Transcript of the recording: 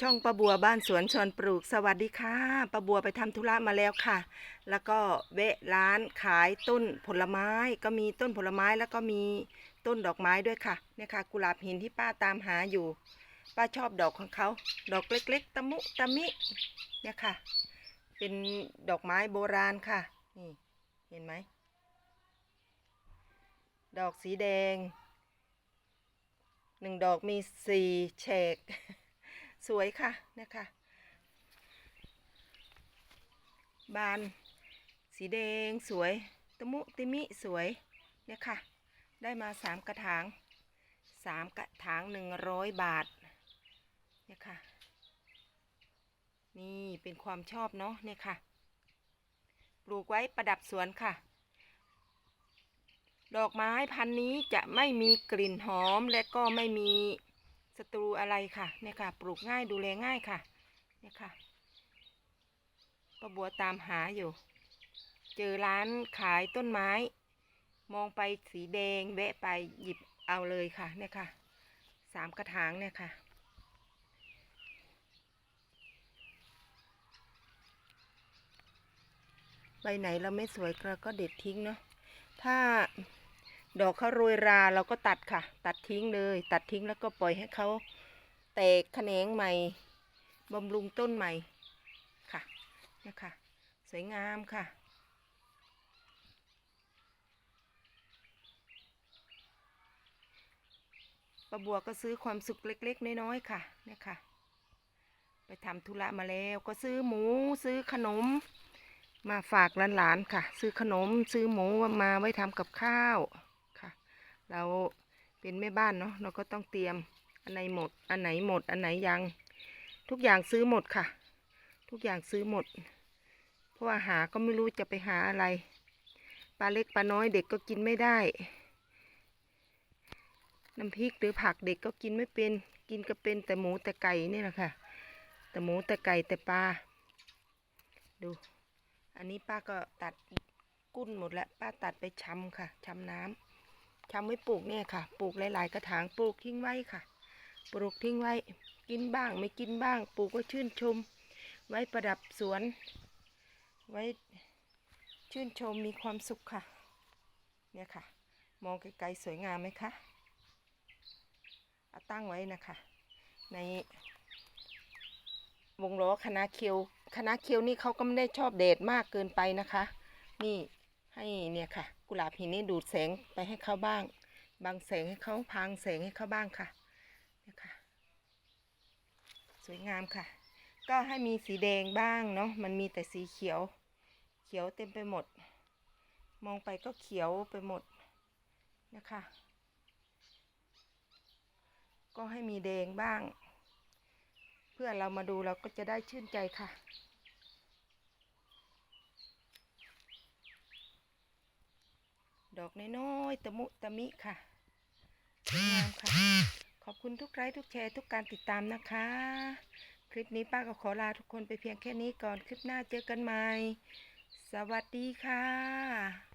ช่องป้าบัวบ้านสวนชวนปลูกสวัสดีค่ะป้าบัวไปทำธุระมาแล้วค่ะ แล้วก็แวะร้านขายต้นผลไม้ก็มีต้นผลไม้แล้วก็มีต้นดอกไม้ด้วยค่ะเนี่ยค่ะ กุหลาบหินที่ป้าตามหาอยู่ ป้าชอบดอกของเขาดอกเล็กๆ ตะมุตะมิเนี่ยค่ะ เป็นดอกไม้โบราณค่ะนี่เห็นไหมดอกสีแดงหนึ่งดอกมีสี่เฉก สวยค่ะเนี่ยค่ะบาน สีแดงสวยตะมุติมิสวยเนี่ยค่ะ ได้มาสามกระถางสามกระถางหนึ่งร้อยบาทเนี่ยค่ะ นี่เป็นความชอบเนาะเนี่ยค่ะ ปลูกไว้ประดับสวนค่ะ ดอกไม้พันนี้จะไม่มีกลิ่นหอมและก็ไม่มี ศัตรูอะไรค่ะเนี่ยค่ะ ปลูกง่ายดูแลง่ายค่ะเนี่ยค่ะป้าบัวตามหาอยู่ เจอร้านขายต้นไม้ มองไปสีแดงแวะไปหยิบเอาเลยค่ะเนี่ยค่ะสามกระถางเนี่ยค่ะใบไหนเราไม่สวยเราก็เด็ดทิ้งเนาะถ้า ดอกเขาโรยราเราก็ตัดค่ะ ตัดทิ้งเลย ตัดทิ้งแล้วก็ปล่อยให้เขาแตกแขนงใหม่บำรุงต้นใหม่ค่ะเนี่ยค่ะสวยงามค่ะป้าบัวก็ซื้อความสุขเล็ก ๆ น้อยๆค่ะเนี่ยค่ะไปทำธุระมาแล้วก็ซื้อหมูซื้อขนม มาฝากหลานๆค่ะ ซื้อขนมซื้อหมูมาไว้ทำกับข้าว เราเป็นแม่บ้านเนาะเราก็ต้องเตรียมอันไหนหมด อันไหนหมด อันไหนยัง ทุกอย่างซื้อหมดค่ะ ทุกอย่างซื้อหมด เพราะว่าหาก็ไม่รู้จะไปหาอะไรปลาเล็กปลาน้อยเด็กก็กินไม่ได้ น้ำพริกหรือผักเด็กก็กินไม่เป็น กินก็เป็นแต่หมูแต่ไก่นี่แหละค่ะ แต่หมูแต่ไก่แต่ปลา ดู อันนี้ป้าก็ตัดกุ้นหมดแล้ว ป้าตัดไปชำค่ะชำน้ำ ชำไว้ปลูกเนี่ยค่ะ ปลูกหลาย ๆ กระถางปลูกทิ้งไว้ค่ะ ปลูกทิ้งไว้ กินบ้างไม่กินบ้าง ปลูกไว้ชื่นชม ไว้ประดับสวน ไว้ชื่นชมมีความสุขค่ะ เนี่ยค่ะ มองไกลๆสวยงามไหมคะเอาตั้งไว้นะคะ ในวงล้อคณะเคียวคณะเคียวนี่เขาก็ไม่ได้ชอบแดดมากเกินไปนะคะ นี่ ให้เนี่ยค่ะ กุหลาบหินนี่ดูดแสงไปให้เขาบ้าง บางแสงให้เขาพรางแสงให้เขาบ้างค่ะเนี่ยค่ะ สวยงามค่ะ ก็ให้มีสีแดงบ้างเนาะมันมีแต่สีเขียว เขียวเต็มไปหมด มองไปก็เขียวไปหมดนะคะก็ให้มีแดงบ้าง เพื่อเรามาดูเราก็จะได้ชื่นใจค่ะ ดอกน้อยๆตะมุตะมิค่ะสวยงามค่ะ ขอบคุณทุกไลค์ทุกแชร์ทุกการติดตามนะคะ คลิปนี้ป้าก็ขอลาทุกคนไปเพียงแค่นี้ก่อน คลิปหน้าเจอกันใหม่ สวัสดีค่ะ